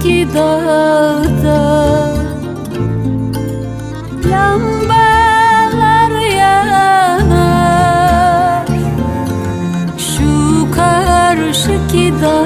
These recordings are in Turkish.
sanki dağda. Lambalar yanar. Şu karşı ki dağda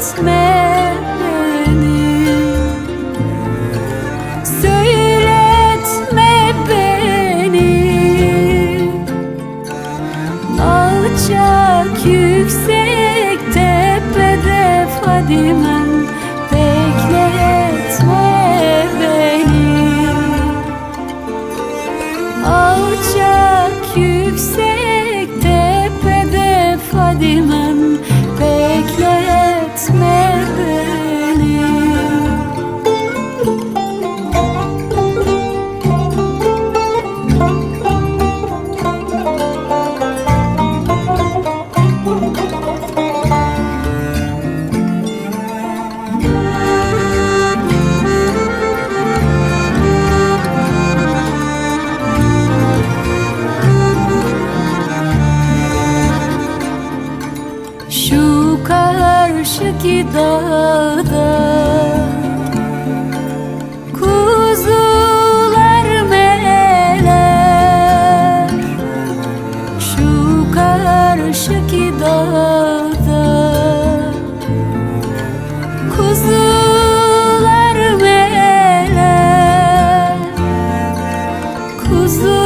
etme beni. Söyletme beni. Alçak yüksek tepede Fadimen Bekletme beni. Alçak yüksek tepede Fadimen ki dağda. Kuzular meler Şu karşıki dağda. Kuzular meler Kuzular